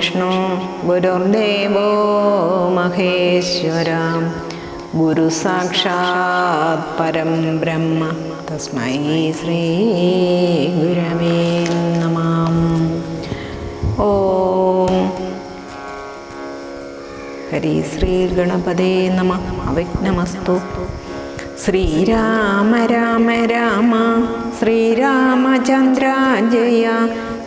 ഗുരുർബ്രഹ്മാ ഗുരുദേവോ മഹേശ്വര. ഗുരു സാക്ഷാത് പരം ബ്രഹ്മ. തസ്മൈ ശ്രീ ഗുരവേ നമാം. ഓം. ഹരി ശ്രീ ഗണപതേ നമ. അവിഘ്നമസ്തു ശ്രീരാമ രാമ രാമ ശ്രീരാമചന്ദ്ര ജയ.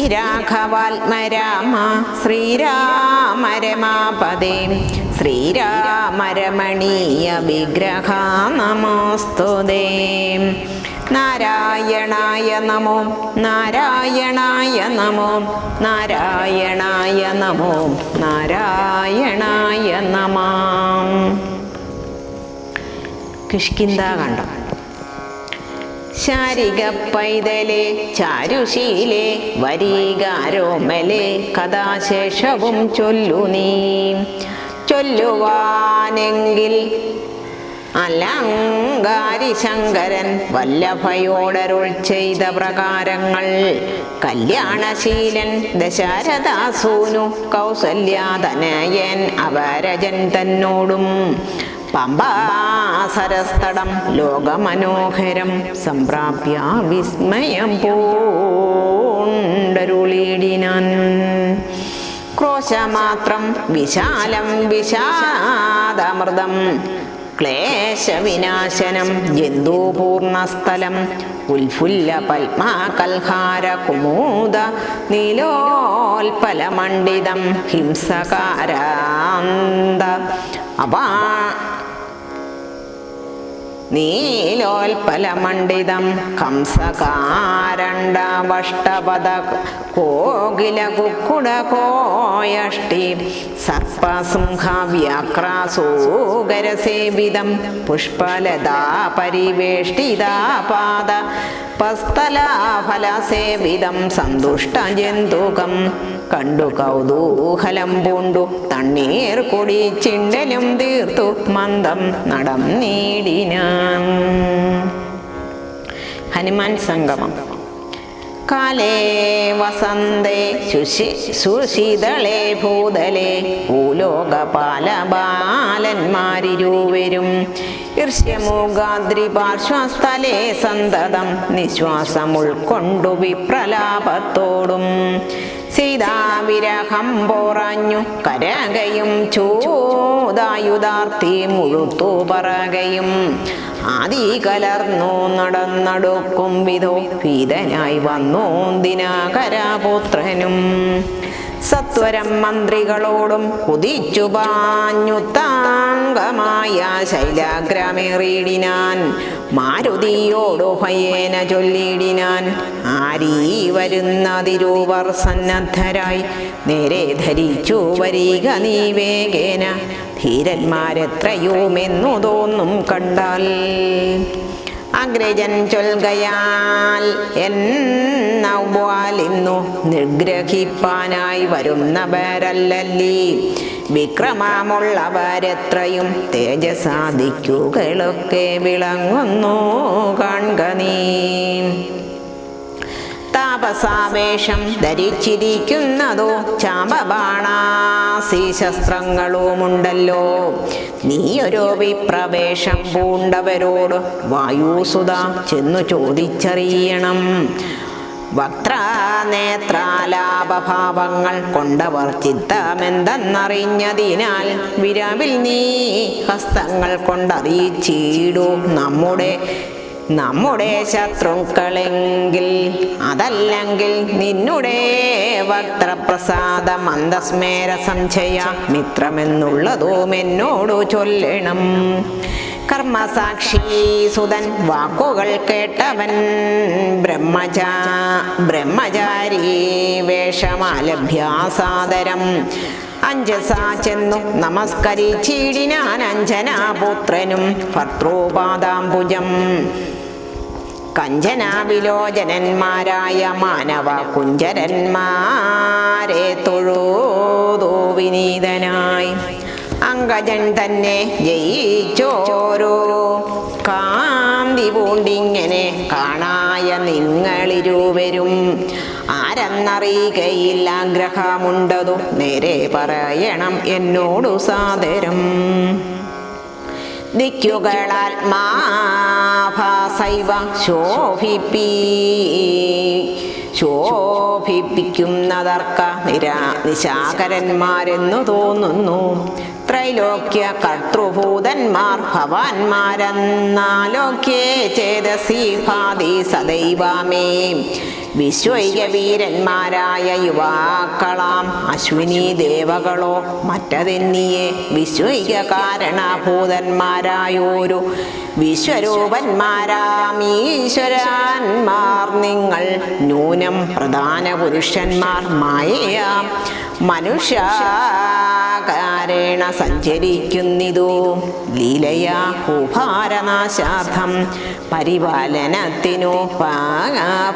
ശ്രീരാഘവാത്മ രാമ ശ്രീരാമ രമാപദേ ശ്രീരാമരമണീയ വിഗ്രഹ നമോസ്തുതേ. നാരായണായ നമോ നാരായണായ നമോ നാരായണായ നമോ നാരായണായ നമാം. കിഷ്കിന്താകണ്ഠം ശാരിക പൈതലെ ചാരുശീലെ വരീകാരോമലെ കഥാശേഷവും ചൊല്ലു നീ. ചൊല്ലുവാനെങ്കിൽ അലങ്കാരി ശങ്കരൻ വല്ലഭയോടരുൾ ചെയ്ത പ്രകാരങ്ങൾ. കല്യാണശീലൻ ദശരഥാസൂനു കൗസല്യാതനയൻ അവരജൻ തന്നോടും പമ്പാസരസ്ഥടം ലോകമനോഹരം സംപ്രാപ്യ വിസ്മയം പൂണ്ടരുളിയിടിനാൻ. ക്രോശമാത്രം വിശാലം വിഷാദമൃതം ക്ലേശവിനാശനം ജന്തുപൂർണസ്ഥലം ഉൽഫുല്ല പത്മാകൽഹാര കുമൂദ നീലോൽപലമണ്ഡിതം ഹിംസകാരാന്ത അപാ നീലോൽപലമണ്ഡിതം കംസകാരണ്ടവഷ്ടപദ കോകില കുക്കുട കോയഷ്ടി സർപ്പസിംഹവ്യാക്രാസൂകരസേവിതം പുഷ്പലതാ പരിവേഷ്ടിതാപാദ പസ്തലാഫലസേവിതം സന്തുഷ്ടജന്തുകം. കണ്ടു കൗതൂഹലം പൂണ്ടു തണ്ണീർ കുടി ചിണ്ടലും തീർത്തു മന്ദം നടം നീടിനാൻ ഹനുമാൻ സംഗമം. കാലേ വസന്തേ ശുശി സുശീതളേ ഭൂതലേ ഭൂലോകപാല ബാലന്മാരിരുവരും ഈർഷ്യമൂകാദ്രി പാർശ്വസ്ഥലേ സന്തതം നിശ്വാസം ഉൾക്കൊണ്ടു വിപ്രലാപത്തോടും. സീതാവിരഹം പോറഞ്ഞു കരകയും ചൂതായുധാർത്തി മുഴുത്തു പറകയും. ആദി കലർന്നു നടന്നടുക്കും വിധോ വീതനായി വന്നു ദിനാകരപുത്രനും. സത്വരം മന്ത്രികളോടും കുതിച്ചു പാഞ്ഞു താങ്കമായ ശൈലാഗ്രാമേറിയിടിനാൻ. മാരുതിയോടു ഭയേന ചൊല്ലിയിടിനാൻ. ആരീ വരുന്നതിരൂവർ സന്നദ്ധരായി. നേരെ ധരിച്ചു വരിക നീ വേഗേന. ധീരന്മാരെത്രയുമെന്നു തോന്നും കണ്ടാൽ. അഗ്രജൻ ചൊൽകയാൽ എന്നൗവാലിന്നു നിഗ്രഹിപ്പാനായി വരുന്നവരല്ലല്ലീ. വിക്രമമുള്ളവരെത്രയും തേജസാധിക്കുകളൊക്കെ വിളങ്ങുന്നു കാണുക നീ. താപസാവേഷം ധരിച്ചിരിക്കുന്നതോ ചാപബാണാസി ശസ്ത്രങ്ങളുമുണ്ടല്ലോ നീയൊരു വിപ്രവേശം പൂണ്ടവരോട് വായുസുത ചെന്നു ചോദിച്ചറിയണം. വക്രനേത്രാലാപഭാവങ്ങൾ കൊണ്ടവർ ചിത്തമെന്തെന്നറിഞ്ഞതിനാൽ വിരവിൽ നീ ഹസ്തങ്ങൾ കൊണ്ടറിയിച്ചിടൂ. നമ്മുടെ നമ്മുടെ ശത്രുക്കളെങ്കിൽ അതല്ലെങ്കിൽ നിന്നുടെ വക്തപ്രസാദ മന്ദസ്മേര സംശയ മിത്രമെന്നുള്ളതും എന്നോടു ചൊല്ലണം. കർമ്മസാക്ഷി സുതൻ വാക്കുകൾ കേട്ടവൻ ബ്രഹ്മചാ ബ്രഹ്മചാരി വേഷ വേഷമാലഭ്യാസാദരം. അഞ്ജസാ ചെന്നു നമസ്കരിച്ചിടിനാൻ അഞ്ജനാപുത്രനും ഭർത്തൃപാദാംബുജം കഞ്ചനാവിലോചനന്മാരായ മാനവ കുഞ്ചരന്മാരെ തൊഴുതോ വിനീതനായി അങ്കജൻ തന്നെ ജയിച്ചോരോ. കാന്തി പൂണ്ടിങ്ങനെ കാണായ നിങ്ങളിരുവരും ആരെന്നറിയുകയില്ല. ആഗ്രഹമുണ്ടതു നേരെ പറയണം എന്നോടു സാദരം. ദിക്കുകളാത്മാഭാസൈവ ശോഭിപ്പി. ശോഭിപ്പിക്കുന്നതർക്ക നിരാ നിശാകരന്മാരെന്നു തോന്നുന്നു. ത്രൈലോക്യ കർത്തൃഭൂതന്മാർ ഭവാന്മാരെന്നാലോക്യേ ചേതസി ഭാതി സദൈവാമേ. വിശ്വൈക വീരന്മാരായ യുവാക്കളാം. അശ്വിനി ദേവകളോ മറ്റതെന്നിയെ വിശ്വൈക കാരണഭൂതന്മാരായോരു വിശ്വരൂപന്മാരാം. ഈശ്വരാന്മാർ നിങ്ങൾ ന്യൂനം പ്രധാന പുരുഷന്മാർ മായയാം മനുഷ്യാകാരേണ സഞ്ചരിക്കുന്നിതു. ലീലയാ ഉഭാരനാശാർത്ഥം പരിപാലനത്തിനു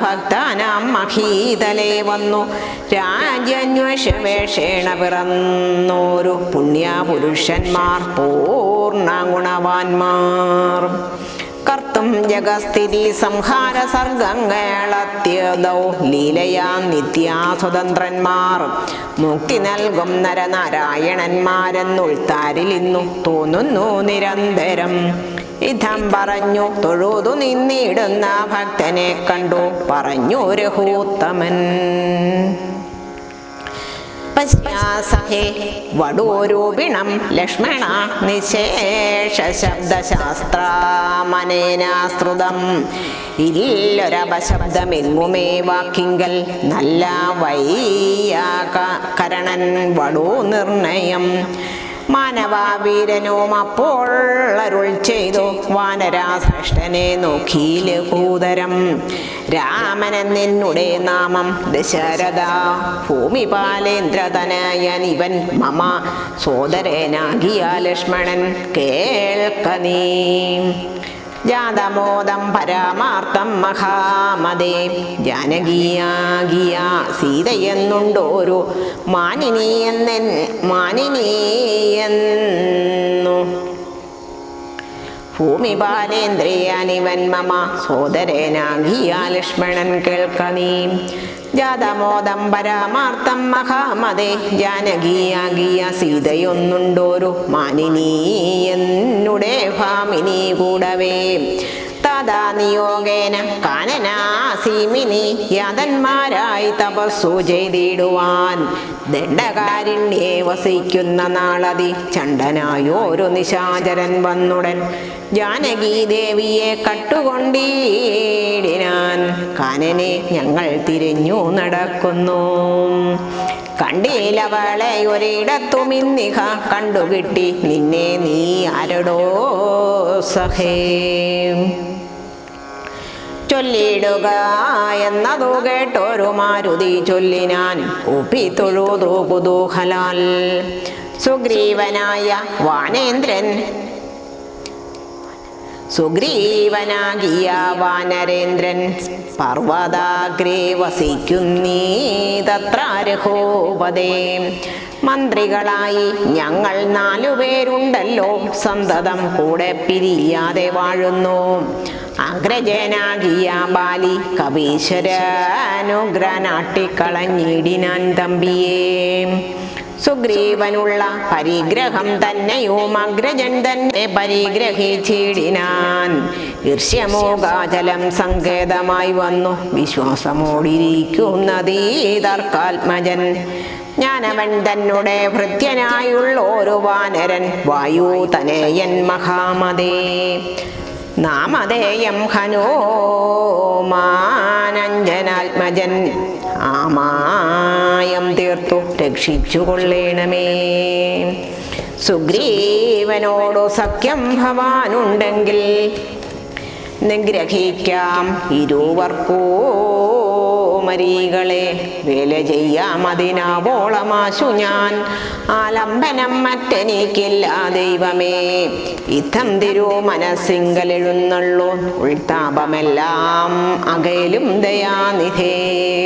ഭക്താനാം മഹീതലേ വന്നു. രാജ്യന്വേഷവേഷേണ പിറന്നോരു പുണ്യപുരുഷന്മാർ പൂർണ ഗുണവാന്മാർ. കർത്തും ജഗസ്ഥിതി സംഹാര സർഗങ്ങളത്യതൗ ലീലയാ നിത്യാ സ്വതന്ത്രന്മാർ. മുക്തി നൽകും നരനാരായണന്മാരെന്നുൾത്താരിൽ ഇന്നു തോന്നുന്നു നിരന്തരം. ഇതം പറഞ്ഞു തൊഴുതു നിന്നിടുന്ന ഭക്തനെ കണ്ടു പറഞ്ഞു രഹൂത്തമൻ പശ്യാസഹേ വടൂരൂപിണം ലക്ഷ്മണ നിശേഷ ശബ്ദശാസ്ത്രമനേനാസ്തൃതം ഇല്ലൊരപശബ്ദമെങ്ങുമേ വാക്കിങ്കൽ നല്ല വൈയാകരണൻ വടൂ നിർണയം. മാനവാവീരനും അപ്പോൾ അരുൾ ചെയ്തു. വാനരാശ്രേഷ്ഠനെ നോക്കിയിൽ ഭൂതരം? രാമനെന്നുടെ നാമം ദശരഥ. ഭൂമിപാലേന്ദ്രതനയൻ ഇവൻ മമ. സോദരനാകിയ ലക്ഷ്മണൻ കേൾക്ക നീ. ജാതമോദം പരമാർത്ഥം മഹാമതേ. ജാനകിയാകിയ സീതയെന്നുണ്ടോരു മാനിനി എന്നെൻ മാനിനിയെന്നു ഭൂമി ബാലേന്ദ്രിയാനിവൻ മമ സോദരേനാഗിയാ ലക്ഷ്മണൻ കേൾക്ക നീ. ജാതമോദം പരാമാർത്ഥം മഹാമതേ ജാനകിയാകിയ സീതയൊന്നുണ്ടോരു മാനിനി. എന്നുടെ ഭാമിനി കൂടവേ. നിയോഗേന കാനനാസീമിനി യാതന്മാരായി തപസ്സു ചെയ്തിടുവാൻ ദണ്ഡകാരിണ്യെ വസിക്കുന്ന നാളതി ചണ്ടനായോരു നിശാചരൻ വന്നുടൻ. ജാനകി ദേവിയെ കട്ടുകൊണ്ടീടിനാൻ കാനനെ ഞങ്ങൾ തിരിഞ്ഞു നടക്കുന്നു. കണ്ടീലവളെ ഒരിടത്തുമിന്നിഹ കണ്ടുകിട്ടി നിന്നെ നീ ആരടോ സഹേ. ചൊല്ലിടുക എന്നതു കേട്ടൊരു മാരുതി ചൊല്ലിനാൻ ഉപ്പി തൊഴുതു കുതൂഹലാൽ സുഗ്രീവനായ വാനേന്ദ്രൻ. സുഗ്രീവനാകിയ വാനരേന്ദ്രൻ പർവതാഗ്രേ വസിക്കുന്നീ തത്രാരഹോപതേ മന്ത്രികളായി ഞങ്ങൾ നാലുപേരുണ്ടല്ലോ സന്തതം കൂടെ പിരിയാതെ വാഴുന്നു. അഗ്രജനാകിയ ബാലി കവീശ്വരനുഗ്രനാട്ടിക്കളഞ്ഞിടിനാൻ തമ്പിയേ. സുഗ്രീവനുള്ള പരിഗ്രഹം തന്നെയും അഗ്രജൻ തന്നെ പരിഗ്രഹിച്ചിടിനാൻ. ഈർഷ്യമോകാചലം സങ്കേതമായി വന്നു. വിശ്വാസമോടിയിരിക്കുന്നതീ തർക്കാത്മജൻ. ഞാനവൻ തന്നെ ഭൃത്യനായുള്ള ഒരു വാനരൻ. വായു തനേയൻ മഹാമതേ. നാമധേയം ഹനുമാനഞ്ജനാത്മജൻ ആമായം തീർത്തു. രക്ഷിച്ചു കൊള്ളേണമേ സഖ്യം ഭവാനുണ്ടെങ്കിൽ നിഗ്രഹിക്കാം ഇരുവർക്കും. കുമരീകളെ വേല ചെയ്യാമതിനാവോളമാശു ഞാൻ. ആലംബനം മറ്റെനിക്കില്ല ദൈവമേ. ഇത്തം തിരു മനസ്സിങ്കലെഴുന്നള്ളു ഉൾത്താപമെല്ലാം അകലും ദയാനിധേ.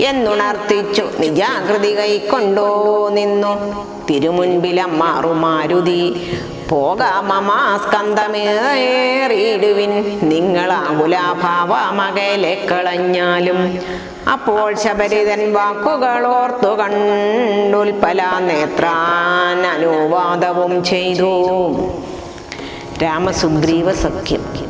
എന്നുണർത്തിച്ചു. നിജാകൃതി കൈക്കൊണ്ടോ നിന്നു. തിരുമുൻപിലമ്മാറുമാരുതി. പോകാമമാസ്കന്ധമേറിയിടുവിൻ നിങ്ങളാകുലാഭാവമകലെ കളഞ്ഞാലും അപ്പോൾ ശബരിതൻ വാക്കുകൾ ഓർത്തു കണ്ടുൽപ്പല നേത്രാൻ അനുവാദവും ചെയ്തു. രാമസുഗ്രീവ സഖ്യം.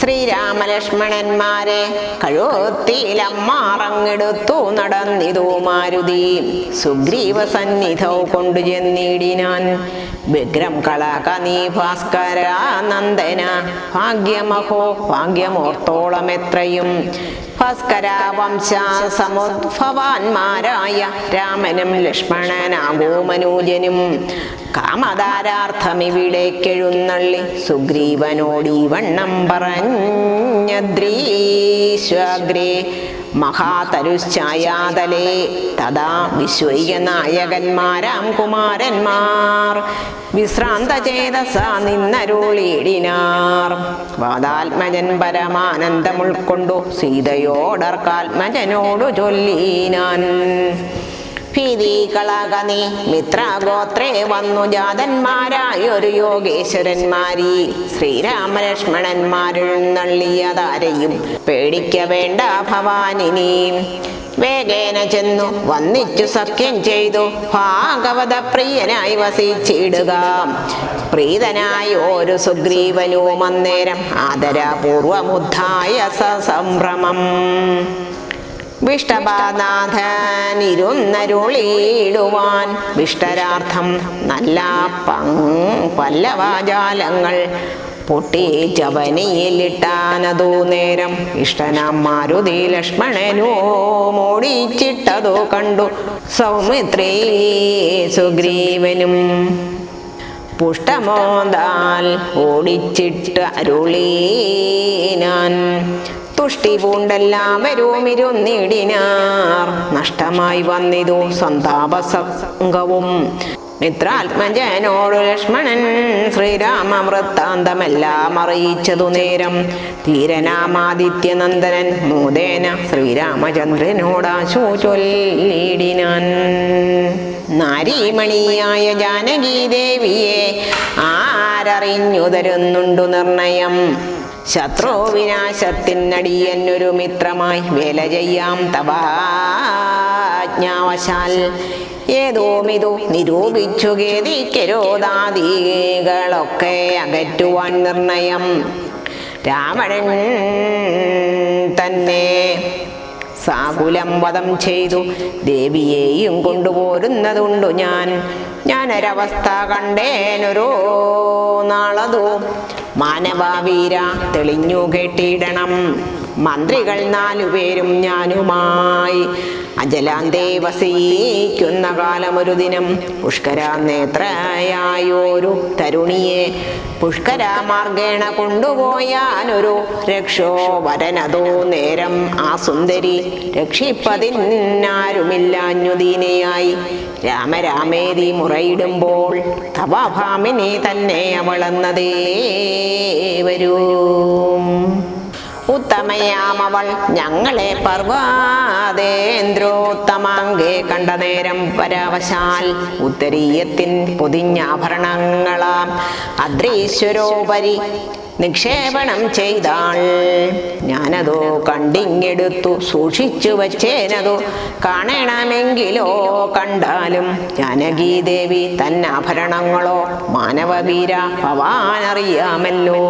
ശ്രീരാമലക്ഷ്മണന്മാരെ കഴുത്തിലമ്മാറങ്ങെടുത്തു നടന്നിതു മാരുതി. സുഗ്രീവ സന്നിധൗ കൊണ്ടു ചെന്നിടിനാൻ. വിഗ്രം കളക നീ ഭാസ്കര നന്ദന. ഭാഗ്യമഹോ ഭാഗ്യമോർത്തോളം എത്രയും. ഭാസ്കര വംശ സമുദ്ഭവാന്മാരായ രാമനും ലക്ഷ്മണനാകോ മനൂജനും കെഴുന്നള്ളി സുഗ്രീവനോടി വണ്ണം പറഞ്ഞദ്രീശ്വഗ്രേ മഹാതരുശ്ചായാതലേ തഥാ വിശ്വൈക നായകന്മാരാം കുമാരന്മാർ. വിശ്രാന്ത ചേതസ നിന്നരുളിയിടിനാർ. വാദാത്മജൻ പരമാനന്ദം ഉൾക്കൊണ്ടു സീതയോടർക്കാത്മജനോടു ചൊല്ലിനാൻ. ഭീതി കളക നീ മിത്രഗോത്രേ വന്നു ജാതന്മാരായൊരു യോഗേശ്വരന്മാരി. ശ്രീരാമലക്ഷ്മണന്മാരെഴുന്നള്ളിയതാരെയും പേടിക്ക വേണ്ട ഭവാനിനി. വേഗേന ചെന്നു വന്നിച്ചു സഖ്യം ചെയ്തു ഭാഗവത പ്രിയനായി വസിച്ചിടുക. പ്രീതനായി ഒരു സുഗ്രീവനോ അന്നേരം ആദരപൂർവമുദ്ധായ സസംഭ്രമം വിഷ്ടപാനാഥനിരുന്നരുളിയിടുവാൻ വിഷ്ടരാർത്ഥം നല്ല പല്ലവാജാലങ്ങൾ പൊട്ടിച്ചവനിയിലിട്ടാനതു നേരം ഇഷ്ടനാം മാരുതി ലക്ഷ്മണനോ മോടിച്ചിട്ടതു കണ്ടു സൗമിത്രീ സുഗ്രീവനും. പുഷ്ടമോന്താൽ ഓടിച്ചിട്ട് അരുളീനാൻ തുഷ്ടി പൂണ്ടെല്ലാവരും ഇരുന്നിടിനാർ നഷ്ടമായി വന്നിതു സന്താപസംഗവും. മിത്രാത്മജനോട് ലക്ഷ്മണൻ ശ്രീരാമ വൃത്താന്തമെല്ലാം അറിയിച്ചതു നേരം ധീരനാമാദിത്യനന്ദനൻ മൂതേന ശ്രീരാമചന്ദ്രനോടാശു ചൊല്ലിടിനാൻ നാരീമണിയായ ജാനകി ദേവിയെ ആരറിഞ്ഞു തരുന്നുണ്ടു നിർണയം. ശത്രു വിനാശത്തിനടിയന്നൊരു മിത്രമായി വേല ചെയ്യാം തവാജ്ഞാവശാൽ ഏതോമിതു നിരൂപിച്ചു ഗേദിക്കരോധാദികളൊക്കെ അകറ്റുവാൻ നിർണയം. രാവണൻ തന്നെ സാകുലം വധം ചെയ്തു. ദേവിയെയും കൊണ്ടുപോരുന്നതുണ്ടു ഞാൻ. ഞാനൊരവസ്ഥ കണ്ടേനൊരു നാളതു മാനവവീര തെളിഞ്ഞു കേട്ടിടണം മന്ത്രികൾ നാലുപേരും ഞാനുമായി. അജലാന്തേ വസിക്കുന്ന കാലമൊരു ദിനം. പുഷ്കര നേത്രയായോരു തരുണിയെ പുഷ്കര മാർഗേണ കൊണ്ടുപോയാനൊരു രക്ഷോ വരനതോ നേരം. ആ സുന്ദരി രാമരാമേതി മുറയിടുമ്പോൾ തവാഭാമിനെ തന്നെ അവളെന്നതേ വരൂ ഉത്തമയാമവൾ ഞങ്ങളെ പർവാതേന്ദ്രോത്തമാങ്കെ കണ്ട നേരം പരവശാൽ ഉത്തരീയത്തിൻ പൊതിഞ്ഞാഭരണങ്ങളാം അദ്രീശ്വരോപരി നിക്ഷേപണം ചെയ്താൾ. ഞാനതോ കണ്ടിങ്ങെടുത്തു സൂക്ഷിച്ചു വച്ചേനതു കാണണമെങ്കിലോ കണ്ടാലും ജാനകീദേവി തന്നാഭരണങ്ങളോ മാനവവീര ഭവാനറിയാമല്ലോ.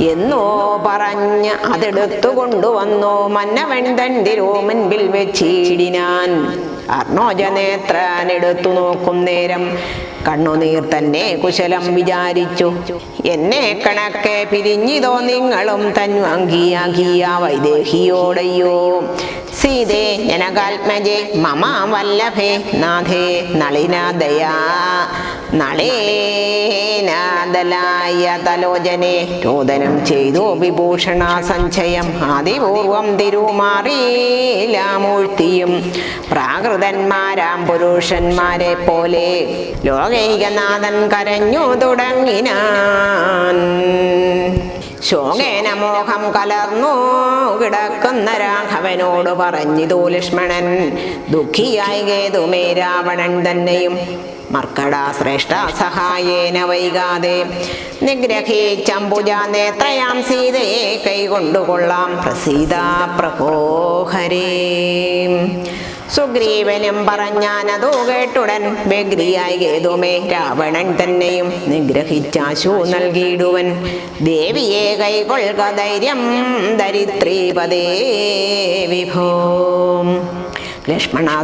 എന്നോ പറഞ്ഞ് അതെടുത്തു കൊണ്ടുവന്നു മന്നവൻ തൻ തിരുമുൻപിൽ വെച്ചിടിനാൻ. അർണോജനേത്രനെടുത്തു നോക്കും നേരം. കണ്ണുനീർ തന്നെ കുശലം വിചാരിച്ചു. എന്നെ കണക്കെ പിരിഞ്ഞിതോ നിങ്ങളും തന്വാങ്കിയാകിയ വൈദേഹിയോടയ്യോ. സീതേ ജനകാത്മജേ മമ വല്ലഭേ നാഥേ നളിനാദയാ നളേനാദലായ തലോചനെ രോദനം ചെയ്തു വിഭൂഷണ സഞ്ചയം. ആദിപൂർവം തിരുമാറിയിലാമൂഴ്ത്തിയും പ്രാകൃതന്മാരാം പുരുഷന്മാരെ പോലെ ലോകൈകനാഥൻ കരഞ്ഞു തുടങ്ങിനാൻ. ശോകേന മോഹം കലർന്നു കിടക്കുന്ന രാഘവനോട് പറഞ്ഞിതു ലക്ഷ്മണൻ. ദുഃഖിയായി കേതുമേ രാവണൻ തന്നെയും. മർക്കടാ ശ്രേഷ്ഠ സഹായേന വൈകാതെ. നിഗ്രഹിച്ചമ്പുജ നേത്രയാം സീതയെ കൈകൊണ്ടുകൊള്ളാം. പ്രസീത പ്രഭോഹരേ സുഗ്രീവനും പറഞ്ഞാനതു കേട്ടുടൻ വ്യഗ്രിയായി കേതുമേ. രാവണൻ തന്നെയും നിഗ്രഹിച്ചാശു നൽകിയിടുവൻ. ദേവിയെ കൈകൊള്ളുക ധൈര്യം ധരിത്രീപദേ വിഭോ. ലക്ഷ്മണ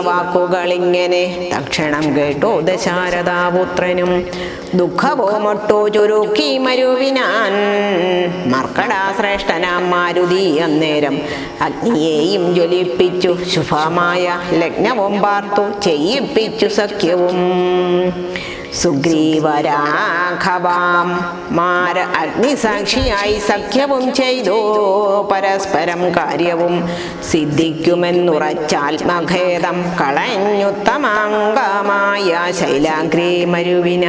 വാക്കുകളിങ്ങനെ തക്ഷണം കേട്ടു ദശാരദാപുത്രനും ദുഃഖവുമൊട്ടു ചുരുക്കി മരുവിനാൻ. മർക്കടാശ്രേഷ്ഠനാം മാരുതി അന്നേരം അഗ്നിയെയും ജ്വലിപ്പിച്ചു ശുഭമായ ലഗ്നവും പാർത്തു ചെയ്യിപ്പിച്ചു സഖ്യവും. സുഗ്രീവരാഘവാം മാര അഗ്നിസാക്ഷിയായി സഖ്യവും ചെയ്തു. പരസ്പരം കാര്യവും സിദ്ധിക്കുമെന്നുറച്ചാത്മഖേദം കളഞ്ഞുത്തമാംഗമായ ശൈലാഗ്രീ മരുവിനാറും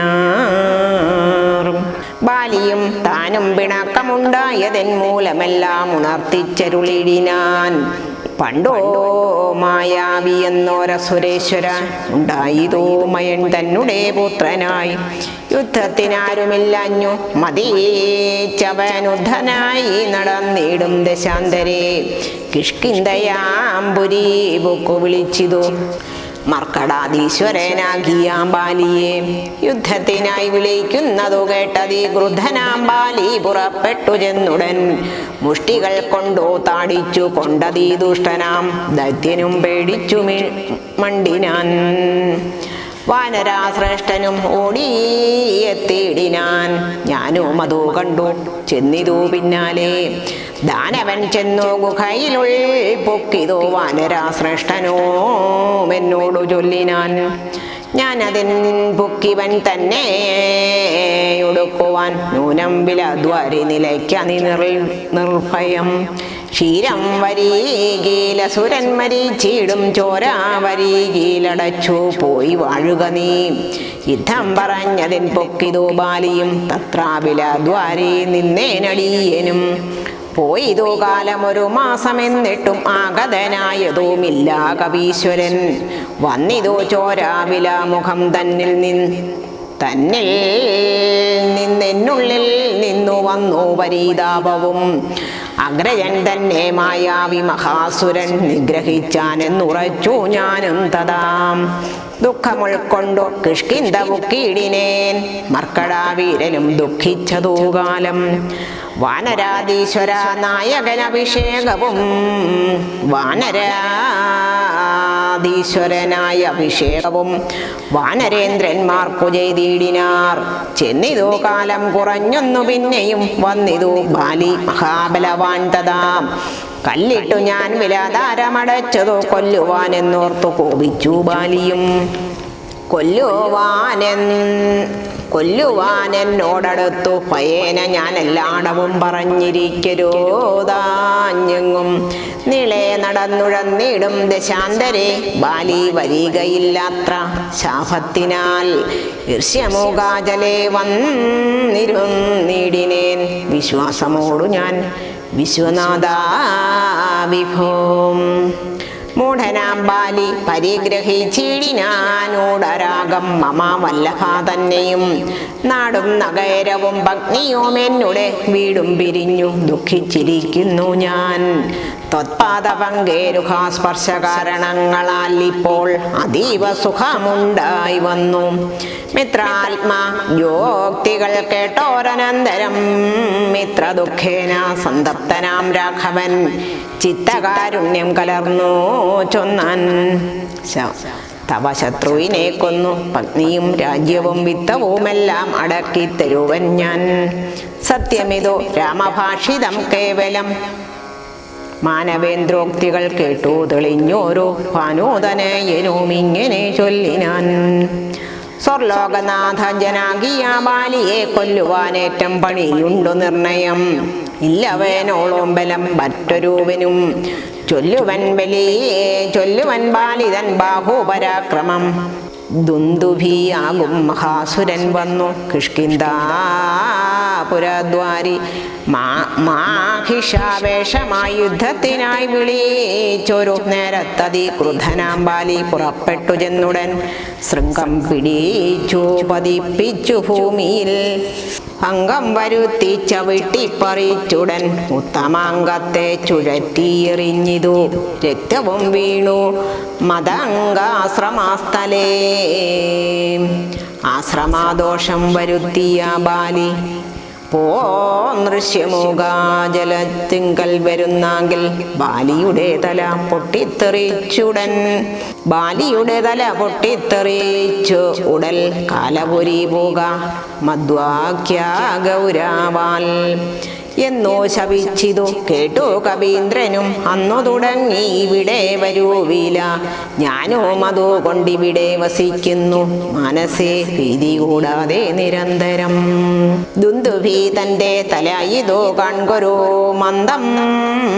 ബാലിയും താനും പിണക്കമുണ്ടായതെൻ മൂലമെല്ലാം ഉണർത്തിച്ചരുളിടിനാൻ. പണ്ടോ മായാവി എന്നോരസുരേശ്വര ഉണ്ടായിതോ മയൻ തന്നെ പുത്രനായി. യുദ്ധത്തിനാരുമില്ലഞ്ഞു മതീച്ചവനുദ്ധനായി നടന്നിടും ദശാന്തരെ. കിഷ്കിന്തയാമ്പുരി ബുക്കു വിളിച്ചിതു. മർക്കടാധീശ്വരനാകിയാം ബാലിയെ യുദ്ധത്തിനായി വിളിക്കുന്നതു കേട്ടതി ക്രുദ്ധനാം പുറപ്പെട്ടു ചെന്നുടൻ. മുഷ്ടികൾ കൊണ്ടോ താടിച്ചു കൊണ്ടതീ ദുഷ്ടനാം ദൈത്യനും പേടിച്ചു മണ്ടിനാൻ. വാനരാശ്രേഷ്ഠനും ഓടിയെത്തിയിടിനാൻ ഞാനും അതു കണ്ടു. ചെന്നിതു പിന്നാലെ. ദാനവൻ ചെന്നു ഗുഹയിലുൾ പൊക്കിതോ വാനരാശ്രേഷ്ഠനോ എന്നോടു ചൊല്ലിനാൻ ഞാനതിൻ പൊക്കിവൻ തന്നെ ഒടുക്കുവാൻ നൂനം വിലദ്വാരി നിലയ്ക്ക നിർ നിർഭയം. ക്ഷീരം വരീകീല സുരൻ ചോരാ വരീകീലടച്ചു. പോയി വാഴുക നീ. യുദ്ധം പറഞ്ഞതിൻ പൊക്കിതോ ബാലിയും. തത്രാവില ദ്വാരി നിന്നേനടിയനും. പോയിതോ കാലം ഒരു മാസം എന്നിട്ടും ആഗതനായതുമില്ല കവീശ്വരൻ. വന്നിതോ ചോരാവില മുഖം തന്നിൽ നിൻ തന്നിൽ നിന്നെന്നുള്ളിൽ നിന്നു വന്നു പരീതാപവും അഗ്രജൻ തന്നെ മായാവി മഹാസുരൻ നിഗ്രഹിച്ചാനെന്നുറച്ചു ഞാനും തഥാം ദുഃഖമുൾക്കൊണ്ടു കിഷ്കിന്ത മുക്കിയിടിനേൻ മർക്കടാവീരനും ദുഃഖിച്ചതൂ കാലം. വാനരാധീശ്വര നായകനഭിഷേകവും വാനരാധീശ്വരനായ അഭിഷേകവും വാനരേന്ദ്രന്മാർക്കു ചെയ്തിടിനാർ ചെന്നിതു കാലം കുറഞ്ഞൊന്നു പിന്നെയും വന്നിതു ബാലി മഹാബലവാൻ തഥാം. കല്ലിട്ടു ഞാൻ വിലാധാരമടച്ചതു കൊല്ലുവാനെന്നോർത്തു കോപിച്ചു ബാലിയും. കൊല്ലുവാനെൻ എന്നോടടുത്തു പയേന ഞാൻ എല്ലാടവും പറഞ്ഞിരിക്കരോതാഞ്ഞെങ്ങും. നിളെ നടന്നുഴന്നിടും ദശാന്തരെ ബാലി വരികയില്ലാത്ര ശാപത്തിനാൽ ഈർഷ്യമൂകാജലെ വന്നിരുന്നിടിനേൻ. വിശ്വാസമോടു ഞാൻ വിശ്വനാഥ വിഭോം മൂഢനാം ബാലി പരിഗ്രഹിച്ചിടിനാനോടരാഗം മമാ വല്ലഭ തന്നെയും നാടും നഗരവും ഭഗ്നിയും എന്നുടെ വീടും പിരിഞ്ഞു ദുഃഖിച്ചിരിക്കുന്നു ഞാൻ. ത്വത്പാദപങ്കേരുഹാസ്പർശ കാരണങ്ങളാൽ ഇപ്പോൾ അതീവ സുഖമുണ്ടായി വന്നു. മിത്രാത്മാ യോക്തികൾ കേട്ടോരനന്തരം മിത്ര ദുഃഖേന സന്തപ്തനാം രാഘവൻ. ചിത്തകാരുണ്യം കലർന്നു. ചൊന്നാൻ. തവ ശത്രുവിനെ കൊന്നു. പത്നിയും രാജ്യവും വിത്തവുമെല്ലാം അടക്കി തരുവൻ ഞാൻ. സത്യമിതോ രാമഭാഷിതം കേവലം. മാനവേന്ദ്രോക്തികൾ കേട്ടു തെളിഞ്ഞോരോ ഭാനോദനയനും ഇങ്ങനെ ചൊല്ലിനാൻ. സ്വർലോകനാഥ ജനാകിയ ബാലിയെ കൊല്ലുവാനേറ്റം പണിയുണ്ടു നിർണയം. ഇല്ലവേനോളം ബലം മറ്റൊരുവനും. ചൊല്ലുവൻ ബലിയെ ചൊല്ലുവൻ ബാലിതൻ ബാഹുപരാക്രമം. ദുന്ദുഭിയാകും മഹാസുരൻ വന്നു കിഷ്കിന്താപുരദ്വാരി മാ മാഹിഷാവേഷമായി യുദ്ധത്തിനായി വിളിച്ചൊരു നേരത്തതി ക്രുധനാമ്പാലി പുറപ്പെട്ടു ചെന്നുടൻ ശൃംഗം പിടിച്ചു പതിപ്പിച്ചു ഭൂമിയിൽ. അംഗം വരുത്തി ചവിട്ടിപ്പറിച്ചുടൻ ഉത്തമാംഗത്തെ ചുഴറ്റിയെറിഞ്ഞിതു. രക്തവും വീണു മതംഗാശ്രമാസ്ഥലേ ആശ്രമാദോഷം വരുത്തിയ ബാലി പോ നൃശ്യമുഖാജലത്തിങ്കൽ വരുന്നാങ്കിൽ ബാലിയുടെ തല പൊട്ടിത്തെറിച്ചുടൻ. ബാലിയുടെ തല പൊട്ടിത്തെറിച്ചു. ഉടൽ കാലപുരി പോക മധ്വാക്യ ഗൗരാവാൽ എന്നോ ശവിച്ചിതു കേട്ടു കവീന്ദ്രനും അന്നു തുടങ്ങി ഇവിടെ വരൂവില. ഞാനോ അതോ കൊണ്ടിവിടെ വസിക്കുന്നു. മനസ്സേ ഭീതി കൂടാതെ നിരന്തരം. ദുന്ദുഭി തന്റെ തല ഇതോ കൺകൊരു മന്ദം.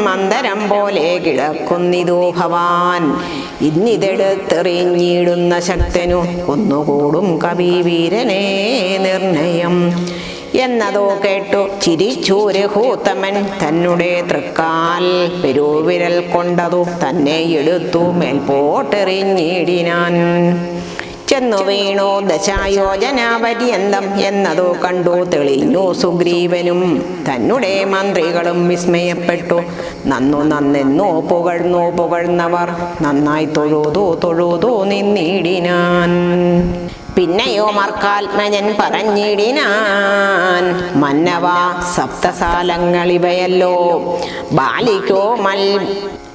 മന്ദരം പോലെ കിടക്കുന്നിതു ഭവാൻ. ഇന്നിതെടുത്തെറിഞ്ഞിടുന്ന ശക്തനു. ഒന്നുകൂടും കവി വീരനെ നിർണയം. എന്നതോ കേട്ടു ചിരിച്ചു ഹൂത്തമൻ തന്നെ തൃക്കാൽ പെരുവിരൽ കൊണ്ടതു തന്നെ എടുത്തു മേൽപോട്ടെറിഞ്ഞിടിനാൻ. ചെന്നു വീണു ദശായോജന പര്യന്തം എന്നതോ കണ്ടു തെളിഞ്ഞു സുഗ്രീവനും തന്നെ മന്ത്രികളും വിസ്മയപ്പെട്ടു. നന്നു നന്നെന്നു പുകഴ്ന്നു പുകഴ്ന്നവർ നന്നായി തൊഴുതു തൊഴുതു നിന്നിടിനാൻ. പിന്നെയോ മർക്കാത്മജൻ പറഞ്ഞിടിനാൻ. മന്നവ സപ്തസാലങ്ങളിവയല്ലോ ബാലിക്കോ മൽ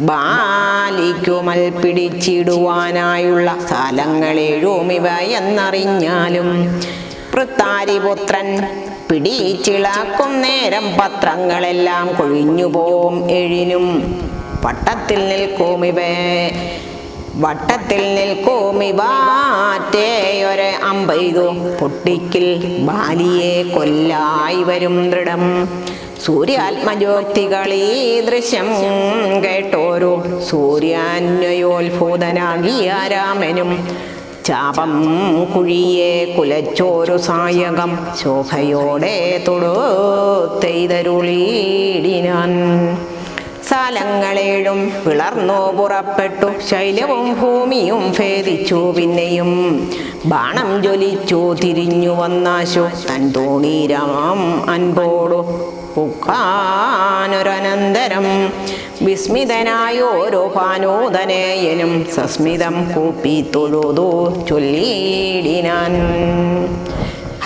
ബാലിക്കുമൽ പിടിച്ചിടുവാനായുള്ള സാലങ്ങളേഴും ഇവ എന്നറിഞ്ഞാലും പൃത്താരിപുത്രൻ പിടിച്ചിളാക്കും നേരം പത്രങ്ങളെല്ലാം കൊഴിഞ്ഞുപോം എഴിനും പട്ടത്തിൽ നിൽക്കും ഇവ വട്ടത്തിൽ നിൽക്കുമിവാറ്റേയൊരു അമ്പെയ്തു. പൊട്ടിക്കിൽ ബാലിയെ കൊല്ലായി വരും ദൃഢം. സൂര്യാത്മജ്യോതികളീ ദൃശ്യം കേട്ടോരു. സൂര്യാന്വയോത്ഭൂതനാകിയ രാമനും ചാപം കുഴിയെ കുലച്ചോരു സായകം. ശോഭയോടെ തൊടുത്തെയ്തരുളീടിനാൻ സാലങ്ങളേഴും പിളർന്നു പുറപ്പെട്ടു. ശൈലവും ഭൂമിയും ഭേദിച്ചു. പിന്നെയും ബാണം ജ്വലിച്ചു. തിരിഞ്ഞു വന്നാശു. തൻ തോണി തോണീരാം അൻപോടു. പുക്കാനൊരനന്തരം വിസ്മിതനായോരോ ഭാനോദനേയനും സസ്മിതം കൂപ്പി തൊഴുതു ചൊല്ലിയിടിനാൻ